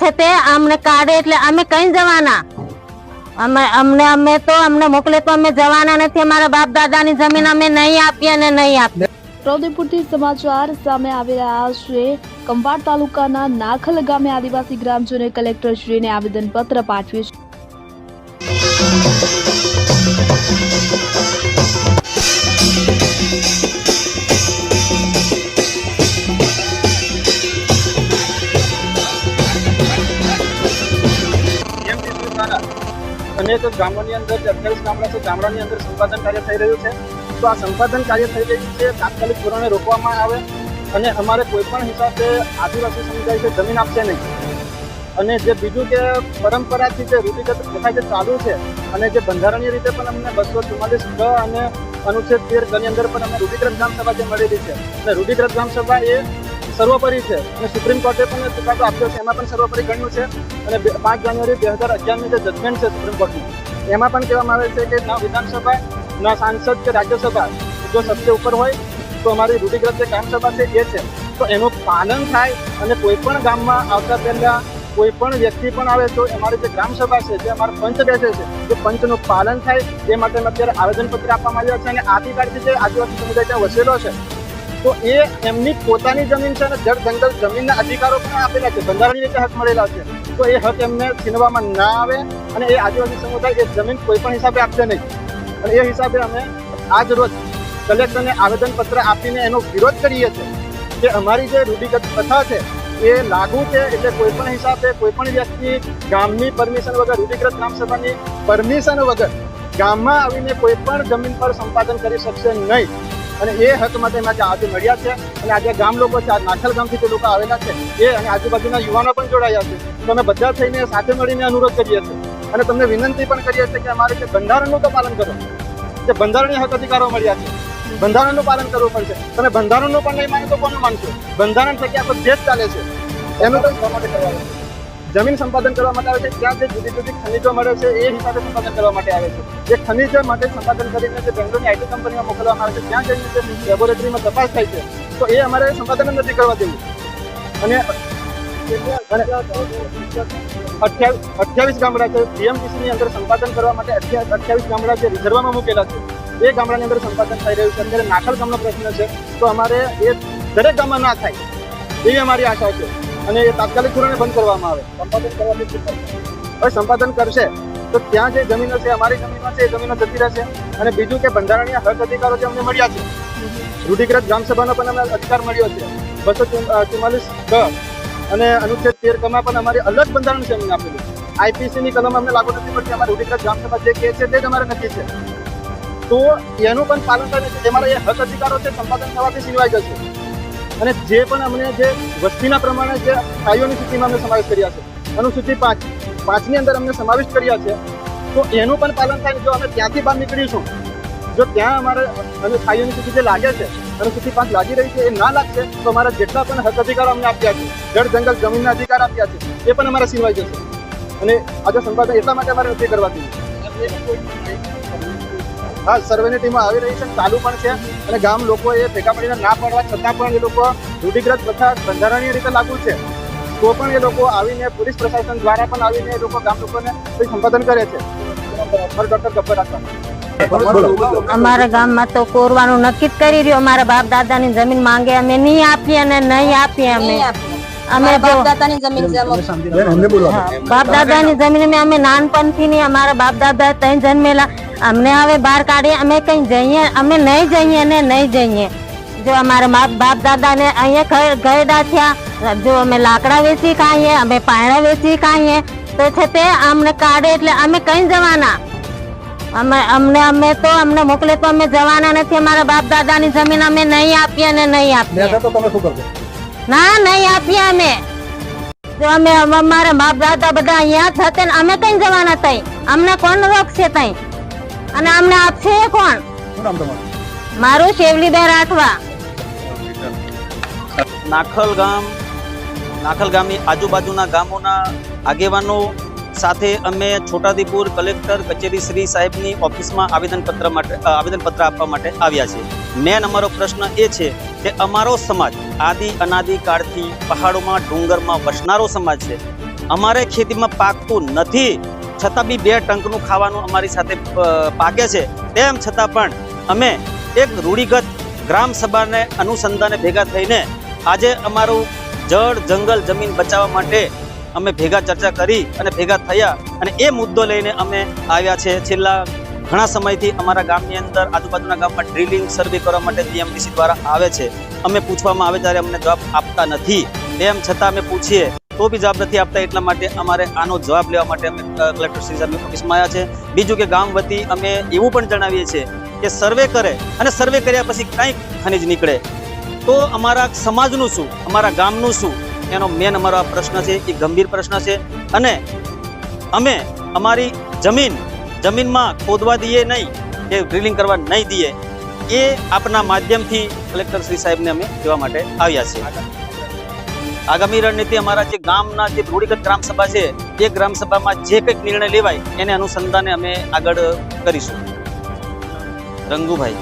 છે તે અમને કાઢે એટલે અમે કઈ જવાના? અમે, અમને, અમે તો અમને મોકલે તો અમે જવાના નથી. અમારા બાપ દાદાની જમીન અમે નહીં આપીએ અને નહીં આપીએ. પ્રૌદેપુરથી સમાચાર સામે આવી રહ્યા છે. કંપાટ તાલુકાના નાખલ ગામે આદિવાસી ગ્રામજનોએ કલેક્ટરશ્રીને આવેદનપત્ર પાઠવ્યું છે. અનેક ગામોની અંદર જે અઠ્યાવીસ ગામડા છે, ગામડાની અંદર સંપાદન કાર્ય થઈ રહ્યું છે. તો આ સંપાદન કાર્ય થઈ રહ્યું છે, તાત્કાલિક ધોરણે રોકવામાં આવે અને અમારે કોઈ પણ હિસાબે આદિવાસી સમુદાય જમીન આપશે નહીં. અને જે બીજું કે પરંપરાથી જે રૂઢિગત પ્રથા જે ચાલુ છે અને જે બંધારણીય રીતે પણ અમને બસો ચુમ્માલીસ ગ અને અનુચ્છેદ તેર ગની અંદર પણ અમને રૂઢિગ્રસ્ત ગ્રામસભા જે મળેલી છે. અને રૂઢિગ્રસ્ત ગ્રામસભા એ સર્વોપરી છે. અને સુપ્રીમ કોર્ટે પણ ચુકાદો આપ્યો છે. એમાં પણ સર્વોપરી ગણ્યું છે. અને પાંચ જાન્યુઆરી બે હજાર અગિયારની જે જજમેન્ટ છે સુપ્રીમ કોર્ટની, એમાં પણ કહેવામાં આવે છે કે ના વિધાનસભા, ના સાંસદ કે રાજ્યસભા જો સત્ય ઉપર હોય, તો અમારી રૂઢિગ્રસ્ત જે ગ્રામસભા છે એ છે. તો એનું પાલન થાય અને કોઈ પણ ગામમાં આવતા પહેલા કોઈ પણ વ્યક્તિ પણ આવે તો અમારી જે ગ્રામસભા છે, જે અમારા પંચ બેસે છે, એ પંચનું પાલન થાય. તે માટે અત્યારે આવેદનપત્ર આપવામાં આવ્યા છે અને આદિકાળથી જે આદિવાસી સમુદાય ત્યાં વસેલો છે તો એ એમની પોતાની જમીન છે અને જળ જંગલ જમીનના અધિકારો પણ આપેલા છે. બંધારણની રીતે હક મળેલા છે. તો એ હક એમને છીનવામાં ના આવે અને એ આદિવાસી સમુદાય એ જમીન કોઈ પણ હિસાબે આપશે નહીં. અને એ હિસાબે અમે આજ રોજ કલેક્ટરને આવેદનપત્ર આપીને એનો વિરોધ કરીએ છીએ કે અમારી જે રૂઢિગત પ્રથા છે એ લાગુ છે એટલે કોઈ પણ હિસાબે કોઈ પણ વ્યક્તિ ગામની પરમિશન વગર, રૂઢિગત ગ્રામસભાની પરમિશન વગર ગામમાં આવીને કોઈ પણ જમીન પર સંપાદન કરી શકશે નહીં. અને એ હક માટે એમાં આજે મળ્યા છે અને આજે ગામ લોકો છે નાખલ ગામથી જે લોકો આવેલા છે, એ અને આજુબાજુના યુવાનો પણ જોડાયા છે. તો અમે બધા થઈને સાથે મળીને અનુરોધ કરીએ છીએ. અને તમને વિનંતી પણ કરીએ છીએ કે અમારે જે બંધારણનું તો પાલન કરો. જે બંધારણીય હક અધિકારો મળ્યા છે, બંધારણનું પાલન કરવું પડશે. તમે બંધારણનું પણ નહીં માનો તો કોનું માનશો? બંધારણ થકી આખો દેશ ચાલે છે. એનું તો શા માટે કરવાનું? જમીન સંપાદન કરવા માટે આવે છે ત્યાં જે જુદી જુદી ખનિજો મળે છે, એ હિસાબે સંપાદન કરવા માટે આવે છે. એ ખનિજ માટે સંપાદન કરીને જે બેંગ્લોરની આઈટી કંપનીમાં મોકલવામાં આવે છે, ત્યાં જઈને જે લેબોરેટરીમાં તપાસ થાય છે, તો એ અમારે સંપાદન નથી કરવા દેવું. અને અઠ્યાવીસ ગામડા છે, બીએમટીસીની અંદર સંપાદન કરવા માટે અઠ્યાવીસ ગામડા જે રિઝર્વમાં મૂકેલા છે, એ ગામડાની અંદર સંપાદન થઈ રહ્યું છે. અત્યારે નાખલ ગામનો પ્રશ્ન છે, તો અમારે એ દરેક ગામમાં ના થાય, એવી અમારી આશા છે. અને એ તાત્કાલિક ધોરણે બંધ કરવામાં આવે. સંપાદન કરવાથી શું હવે સંપાદન કરશે તો ત્યાં જે જમીનો છે, અમારી જમીનો છે, એ જમીનો જતી રહેશે. અને બીજું કે બંધારણીય હક અધિકારો જે અમને મળ્યા છે. રૂઢિગ્રત ગ્રામસભાનો પણ અમને અધિકાર મળ્યો છે. બસો ચુમ્માલીસ ક અને અનુચ્છેદ તેર કમાં પણ અમારી અલગ બંધારણ છે અમને આપેલું. આઈપીસીની કલમ અમને લાગુ નથી પડતી. અમારે રૂઢિગ્રત ગ્રામસભા જે કહે છે તે જ અમારે નક્કી છે. તો એનું પણ પાલન કરે છે. અમારા એ હક અધિકારો છે, સંપાદન થવાથી સિનવાઈ જશે. અને જે પણ અમને જે વસ્તીના પ્રમાણે જે સ્થાયીઓની સૂચિમાં અમે સમાવેશ કર્યા છે અનુસૂચિ પાંચ, પાંચની અંદર અમને સમાવેશ કર્યા છે, તો એનું પણ પાલન થાય જો અમે ત્યાંથી બહાર નીકળીશું, જો ત્યાં અમારે સ્થાયીઓની સૂચિ જે લાગે છે અનુસૂચિ પાંચ લાગી રહી છે, એ ના લાગશે, તો અમારા જેટલા પણ હક અધિકારો અમને આપ્યા છે, જળ, જંગલ, જમીનના અધિકાર આપ્યા છે, એ પણ અમારા સિનવાઈ જશે. અને આજે સંપાદન એટલા માટે અમારે નથી કરવા દીધું હા સર્વેની ટીમ આવી રહી છે ચાલુ પણ છે અને ગામ લોકો એ ભેગા મળીને ના પાડવા છતાં પણ એ લોકો રૂઢિગ્રત પ્રથા બંધારણીય રીતે લાગુ છે. તો પણ એ લોકો આવીને પોલીસ પ્રશાસન દ્વારા પણ આવીને એ લોકો ગામ લોકોને સંપાદન કરે છે. ડોક્ટર ગબ્બર રાખવા અમારા ગામમાં તો કોરવાનું નક્કી જ કરી રહ્યો. અમારા બાપ દાદાની જમીન માંગે અમે નહીં આપીએ અને નહીં આપીએ અમે. અમે જો દાદાની જમીન બાપ દાદાની જમીન અમે નાનપણથી ની અમારા બાપ દાદા ત્યાં જન્મેલા. અમને હવે બહાર કાઢીએ અમે કઈ જઈએ અમે નહીં જઈએ ને નહીં જઈએ. જો અમારા બાપ બાપ દાદા ને અહીંયા ગયડા થયા જો અમે લાકડા વેચી ખાઈએ અમે પાયણા વેચી ખાઈએ તો છે તે અમને કાઢે એટલે અમે કઈ જવાના. અમે અમને અમે તો અમને મોકલે તો અમે જવાના નથી અમારા બાપ દાદાની જમીન અમે નહીં આપીએ ને નહીં આપીએ. તો તમે શું કરશો? ના નહીં આપીએ અમે. અમે અમારા બાપ દાદા બધા અહીંયા થતે ને અમે કઈ જવાના તઈ? અમને કોણ રોકશે તઈ? અને અમને આપશે કોણ? મારું શેવલીબેન રાઠવા. નાખલ ગામ નાખલ ગામની આજુબાજુના ગામોના આગેવાનો સાથે અમે છોટાદીપુર કલેક્ટર કચેરી શ્રી સાહેબની ઓફિસમાં આવેદનપત્ર માટે આવેદનપત્ર આપવા માટે આવ્યા છે મેન અમારો પ્રશ્ન એ છે કે અમારો સમાજ આદિ અનાદિ કાળથી પહાડોમાં, ડુંગરમાં વસનારો સમાજ છે. અમારે ખેતીમાં પાકતું નથી, છતાં બી બે ટંકનું ખાવાનું અમારી સાથે પાકે છે. તેમ છતાં પણ અમે એક રૂઢિગત ગ્રામ સભાને અનુસંધાને ભેગા થઈને આજે અમારું જળ, જંગલ, જમીન બચાવવા માટે અમે ભેગા ચર્ચા કરી અને ભેગા થયા અને એ મુદ્દો લઈને અમે આવ્યા છે. છેલ્લા ઘણા સમયથી અમારા ગામની અંદર આજુબાજુના ગામમાં ડ્રિલિંગ સર્વે કરવા માટે જીએમડીસી દ્વારા આવે છે. અમે પૂછવામાં આવે ત્યારે અમને જવાબ આપતા નથી. તેમ છતાં અમે પૂછીએ, તો બી જવાબ નથી આપતા એટલા માટે અમારે આનો જવાબ લેવા માટે અમે કલેક્ટર શ્રી સાહેબની ઓફિસમાં આવ્યા છે. બીજું કે ગામ વતી અમે એવું પણ જણાવીએ છીએ કે સર્વે કરે અને સર્વે કર્યા પછી કંઈક ખનિજ નીકળે. તો અમારા સમાજનું શું? અમારા ગામનું શું? એનો મેન અમારો આ પ્રશ્ન છે. એ ગંભીર પ્રશ્ન છે. અને અમે, અમારી જમીન જમીનમાં ખોદવા દઈએ નહીં કે ડ્રિલિંગ કરવા નહીં દઈએ, એ આપના માધ્યમથી કલેક્ટર શ્રી સાહેબને અમે જોવા માટે આવ્યા છીએ. આગામી રણનીતિ અમારા જે ગામના જે રૂઢિગત ગ્રામસભા છે, એ ગ્રામસભામાં જે કંઈક નિર્ણય લેવાય, એને અનુસંધાને અમે આગળ કરીશું. રંગુભાઈ.